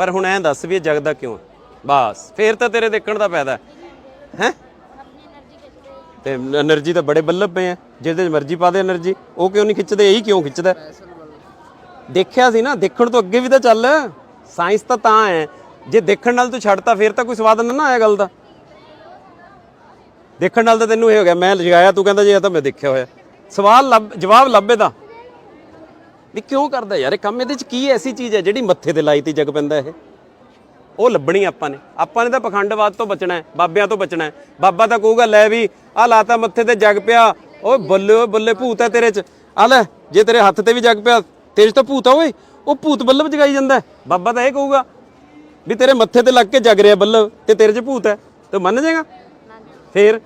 ਪਰ ਹੁਣ ਐਂ ਦੱਸ ਵੀ ਇਹ ਜਗਦਾ ਕਿਉਂ ਬਸ, ਫੇਰ ਤਾਂ ਤੇਰੇ ਦੇਖਣ ਦਾ ਫਾਇਦਾ। ਹੈ? ਤੇ એનર્ਜੀ ਤਾਂ ਬੜੇ ਬੱਲਬ ਪਏ ਆ। ਜਿਹਦੇ ਮਰਜ਼ੀ ਪਾ ਦੇ એનર્ਜੀ ਉਹ ਕਿਉਂ ਨਹੀਂ ਖਿੱਚਦੇ? ਇਹੀ ਕਿਉਂ ਖਿੱਚਦਾ? ਦੇਖਿਆ ਸੀ ਨਾ, ਦੇਖਣ ਤੋਂ ਅੱਗੇ ਵੀ ਤਾਂ ਚੱਲ। ਸਾਇੰਸ ਤਾਂ ਤਾਂ ਹੈ ਜੇ ਦੇਖਣ ਨਾਲ ਤੂੰ ਛੱਡਤਾ, ਫੇਰ ਤਾਂ ਕੋਈ ਸਵਾਦ ਨਾ ਆਇਆ ਗੱਲ ਦਾ। ਦੇਖਣ ਨਾਲ ਤਾਂ ਤੈਨੂੰ ਇਹ ਹੋ ਗਿਆ, ਮੈਂ ਲਗਾਇਆ, ਤੂੰ ਕਹਿੰਦਾ ਜੇ, ਇਹ ਤਾਂ ਮੈਂ ਦੇਖਿਆ ਹੋਇਆ। ਸਵਾਲ ਲੱਭ, ਜਵਾਬ ਲੱਭੇ ਦਾ ਵੀ ਕਿਉਂ ਕਰਦਾ ਯਾਰ? ਇਹ ਕੰਮ ਇਹਦੇ ਚ ਕੀ ਐਸੀ ਚੀਜ਼ ਹੈ ਜਿਹੜੀ ਮੱਥੇ ਤੇ ਲਾਈ ਤੀ ਜਗ ਪੈਂਦਾ ਇਹ। ਉਹ ਲੱਭਣੀ ਆਪਾਂ ਨੇ। ਆਪਾਂ ਨੇ ਤਾਂ ਪਖੰਡਵਾਦ ਤੋਂ ਬਚਣਾ ਹੈ ਬਾਬਿਆਂ ਤੋਂ ਬਚਣਾ ਹੈ। ਬਾਬਾ ਤਾਂ ਕਹੂਗਾ ਲੈ ਵੀ ਆ ਲਾਤਾ ਮੱਥੇ ਤੇ ਜਗ ਪਿਆ। ਓਏ ਬੱਲੇ ਬੱਲੇ ਭੂਤ ਹੈ ਤੇਰੇ ਚ। ਆ ਲੈ ਜੇ ਤੇਰੇ ਹੱਥ ਤੇ ਵੀ ਜਗ ਪਿਆ ਤੇਰੇ 'ਚ ਤਾਂ ਭੂਤ ਆ ਓਏ। ਉਹ ਭੂਤ ਬੱਲਬ ਜਗਾਈ ਜਾਂਦਾ। ਬਾਬਾ ਤਾਂ ਇਹ ਕਹੂਗਾ ਵੀ ਤੇਰੇ ਮੱਥੇ ਤੇ ਲੱਗ ਕੇ ਜਗ ਰਿਹਾ ਬੱਲਬ ਤੇ ਤੇਰੇ 'ਚ ਭੂਤ ਹੈ। ਤੂੰ ਮੰਨ ਜਾਏਗਾ? ਫੇਰ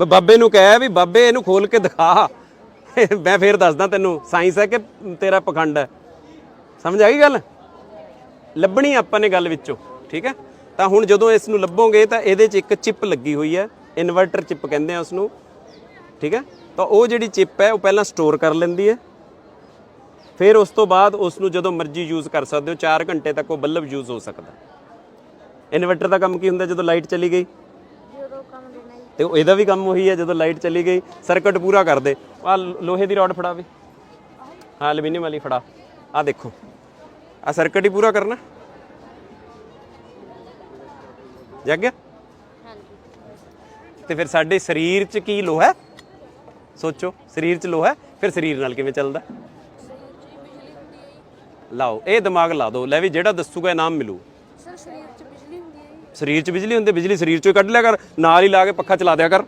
ਬਾਬੇ ਨੂੰ ਕਹਿ ਵੀ ਬਾਬੇ ਇਹਨੂੰ ਖੋਲ ਕੇ ਦਿਖਾ। ਮੈਂ ਫੇਰ ਦੱਸਦਾ ਤੈਨੂੰ ਸਾਇੰਸ ਹੈ ਕਿ ਤੇਰਾ ਪਖੰਡ ਹੈ। ਸਮਝ ਆ ਗਈ ਗੱਲ? ਲੱਭਣੀ ਆਪਾਂ ਨੇ ਗੱਲ ਵਿੱਚੋਂ, ਠੀਕ ਹੈ? ਤਾਂ ਹੁਣ ਜਦੋਂ ਇਸ ਨੂੰ ਲੱਭੋਗੇ ਤਾਂ ਇਹਦੇ 'ਚ ਇੱਕ ਚਿਪ ਲੱਗੀ ਹੋਈ ਹੈ, ਇਨਵਰਟਰ ਚਿਪ ਕਹਿੰਦੇ ਆ ਉਸ ਨੂੰ ਠੀਕ ਹੈ? ਤਾਂ ਉਹ ਜਿਹੜੀ ਚਿਪ ਹੈ, ਉਹ ਪਹਿਲਾਂ ਸਟੋਰ ਕਰ ਲੈਂਦੀ ਹੈ। ਫਿਰ ਉਸ ਤੋਂ ਬਾਅਦ ਉਸ ਨੂੰ ਜਦੋਂ ਮਰਜ਼ੀ ਯੂਜ਼ ਕਰ ਸਕਦੇ ਹੋ 4 ਘੰਟੇ ਤੱਕ ਉਹ ਬੱਲਬ ਯੂਜ਼ ਹੋ ਸਕਦਾ। ਇਨਵਰਟਰ ਦਾ ਕੰਮ ਕੀ ਹੁੰਦਾ ਜਦੋਂ ਲਾਈਟ ਚਲੀ ਗਈ? ਤੇ ਉਹ ਇਹਦਾ ਵੀ ਕੰਮ ਉਹੀ ਹੈ ਜਦੋਂ ਲਾਈਟ ਚਲੀ ਗਈ ਸਰਕਟ ਪੂਰਾ ਕਰ ਦੇ। ਆ ਲੋਹੇ ਦੀ ਰੋਡ ਫੜਾ ਵੀ। ਹਾਂ ਐਲੂਮੀਨੀਅਮ ਵਾਲੀ ਫੜਾ। ਆ ਦੇਖੋ। ਆ ਸਰਕਟ ਹੀ ਪੂਰਾ ਕਰਨਾ। ਜਗ ਗਿਆ? ਤੇ ਫਿਰ ਸਾਡੇ ਸਰੀਰ 'ਚ ਕੀ ਲੋਹਾ ਹੈ? ਸੋਚੋ ਸਰੀਰ 'ਚ ਲੋਹਾ ਹੈ? ਫਿਰ ਸਰੀਰ ਨਾਲ ਕਿਵੇਂ ਚੱਲਦਾ? ਲਾਓ ਇਹ ਦਿਮਾਗ ਲਾ ਦਿਓ। ਲੈ ਵੀ ਜਿਹੜਾ ਦੱਸੂਗਾ ਇਨਾਮ ਮਿਲੂ ਸਰ ਸਰੀਰ ਚ ਬਿਜਲੀ ਹੁੰਦੀ ਹੈ ਜੀ ਸਰੀਰ 'ਚ ਬਿਜਲੀ ਹੁੰਦੀ, ਬਿਜਲੀ ਸਰੀਰ 'ਚੋਂ ਹੀ ਕੱਢ ਲਿਆ ਕਰ, ਨਾਲ ਹੀ ਲਾ ਕੇ ਪੱਖਾ ਚਲਾ ਦਿਆ ਕਰ।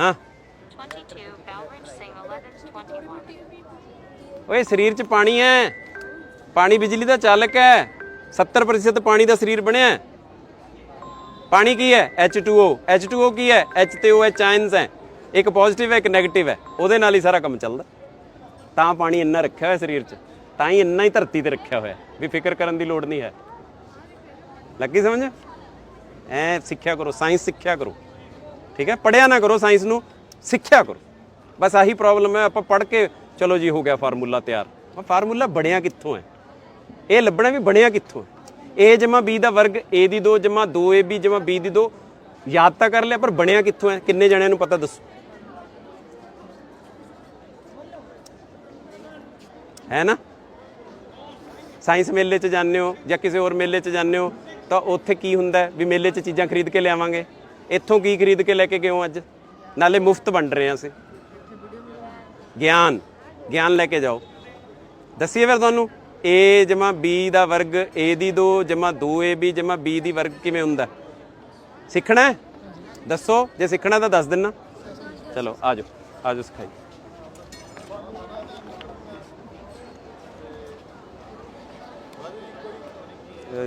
ਹਾਂ। 22 Belridge Sing 1121. ਓਏ, ਸਰੀਰ 'ਚ ਪਾਣੀ ਹੈ ਪਾਣੀ ਬਿਜਲੀ ਦਾ ਚਾਲਕ ਹੈ 70% ਪਾਣੀ ਦਾ ਸਰੀਰ ਬਣਿਆ। ਹੈ ਪਾਣੀ ਕੀ ਹੈ H2O H2O ਕੀ ਹੈ H ਤੇ OH ਆਇਨਸ ਹੈ ਇੱਕ ਪੋਜ਼ਿਟਿਵ ਹੈ ਇੱਕ 네ਗੇਟਿਵ ਹੈ ਉਹਦੇ ਨਾਲ ਹੀ ਸਾਰਾ ਕੰਮ ਚੱਲਦਾ। ਤਾਂ ਪਾਣੀ ਇੰਨਾ ਰੱਖਿਆ ਹੋਇਆ ਸਰੀਰ 'ਚ। ਤਾਂ ਹੀ ਇੰਨਾ ਹੀ ਧਰਤੀ ਤੇ ਰੱਖਿਆ ਹੋਇਆ। ਵੀ ਫਿਕਰ ਕਰਨ ਦੀ ਲੋੜ ਨਹੀਂ ਹੈ। ਲੱਗੀ ਸਮਝ? ਐ ਸਿੱਖਿਆ ਕਰੋ ਸਾਇੰਸ ਸਿੱਖਿਆ ਕਰੋ। ਠੀਕ ਹੈ? ਪੜਿਆ ਨਾ ਕਰੋ ਸਾਇੰਸ ਨੂੰ, ਸਿੱਖਿਆ ਕਰੋ। ਬਸ ਆਹੀ ਪ੍ਰੋਬਲਮ ਹੈ, ਆਪਾਂ ਪੜ ਕੇ ਚਲੋ ਜੀ, ਹੋ ਗਿਆ ਫਾਰਮੂਲਾ ਤਿਆਰ। ਉਹ ਫਾਰਮੂਲਾ ਬਣਿਆ ਕਿੱਥੋਂ ਹੈ? ਇਹ ਲੱਭਣਾ ਵੀ ਬਣਿਆ ਕਿੱਥੋਂ ਹੈ? A ਜਮਾ b ਦਾ ਵਰਗ, a ਦੀ 2 ਜਮਾ 2ab ਜਮਾ b ਦੀ 2 ਯਾਦ ਤਾਂ ਕਰ ਲਿਆ, ਪਰ ਬਣਿਆ ਕਿੱਥੋਂ ਹੈ? ਕਿੰਨੇ ਜਣਿਆਂ ਨੂੰ ਪਤਾ ਦੱਸੋ? ਹੈ ਨਾ? ਸਾਇੰਸ ਮੇਲੇ 'ਚ ਜਾਂਦੇ ਹੋ ਜਾਂ ਕਿਸੇ ਹੋਰ ਮੇਲੇ 'ਚ ਜਾਂਦੇ ਹੋ? ਤਾਂ ਉੱਥੇ ਕੀ ਹੁੰਦਾ ਵੀ ਮੇਲੇ 'ਚ ਚੀਜ਼ਾਂ ਖਰੀਦ ਕੇ ਲਿਆਵਾਂਗੇ। ਇੱਥੋਂ ਕੀ ਖਰੀਦ ਕੇ ਲੈ ਕੇ ਗਏ ਹੋ ਅੱਜ? ਨਾਲੇ ਮੁਫਤ ਵੰਡ ਰਹੇ ਹਾਂ ਅਸੀਂ। ਗਿਆਨ। ਗਿਆਨ ਲੈ ਕੇ ਜਾਓ। ਦੱਸੀਏ ਫਿਰ ਤੁਹਾਨੂੰ, a ਜਮਾ b ਦਾ ਵਰਗ, a ਦੀ 2 ਜਮਾ 2ab ਜਮਾ b ਦੀ ਵਰਗ ਕਿਵੇਂ ਹੁੰਦਾ? ਸਿੱਖਣਾ ਦੱਸੋ। ਜੇ ਸਿੱਖਣਾ ਤਾਂ ਦੱਸ ਦਿੰਨਾ। ਚਲੋ, ਆ ਜਾਓ। ਆ ਜਾਓ ਸਿਖਾਈ।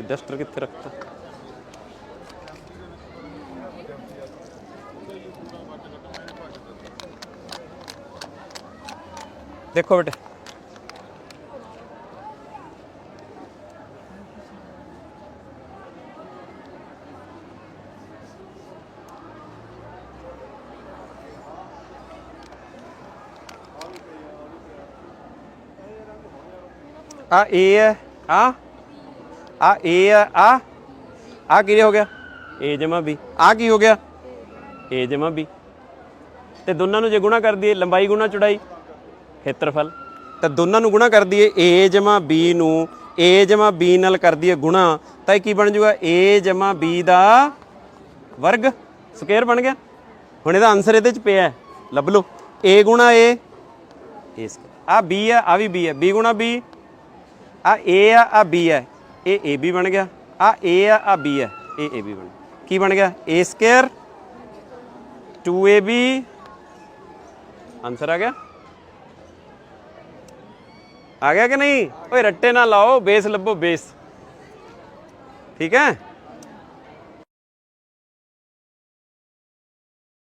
ਡਸਟਰ ਕਿੱਥੇ ਰੱਖਤਾ ਦੇਖੋ ਬੇਟੇ ਆ A ਹੈ ਆ ਆ A ਹੈ ਆ ਆ ਕੀ ਹੋ ਗਿਆ? A ਜਮਾ B ਆ ਕੀ ਹੋ ਗਿਆ? A ਜਮਾ B ਤੇ ਦੋਨਾਂ ਨੂੰ ਜੇ ਗੁਣਾ ਕਰ ਦਈਏ, ਲੰਬਾਈ ਗੁਣਾ ਚੌੜਾਈ, ਖੇਤਰਫਲ। ਤਾਂ ਦੋਨਾਂ ਨੂੰ ਗੁਣਾ ਕਰ ਦਈਏ, A ਜਮਾ B ਨੂੰ, A ਜਮਾ B ਨਾਲ ਕਰ ਦਈਏ ਗੁਣਾ, ਤਾਂ ਇਹ ਕੀ ਬਣ ਜਾਊਗਾ? A ਜਮਾ B ਦਾ ਵਰਗ, ਸਕੁਅਰ ਬਣ ਗਿਆ। ਹੁਣ ਇਹਦਾ ਆਨਸਰ ਇਹਦੇ ਚ ਪਿਆ ਲੱਭ ਲਓ। A ਗੁਣਾ A A ਸਕੁਅਰ। ਆ B ਹੈ ਆ ਵੀ B ਹੈ। B ਗੁਣਾ B, ਆ A ਆ ਆ B ਹੈ। ਇਹ AB ਬਣ ਗਿਆ ਆ A ਆ ਆ B ਹੈ ਇਹ AB ਬਣ ਗਿਆ ਕੀ ਬਣ ਗਿਆ A ਸਕੁਅਰ 2AB ਆਨਸਰ ਆ ਗਿਆ ਆ ਗਿਆ ਕਿ ਨਹੀਂ ਓਏ ਰੱਟੇ ਨਾ ਲਾਓ ਬੇਸ ਲੱਭੋ ਬੇਸ ਠੀਕ ਹੈ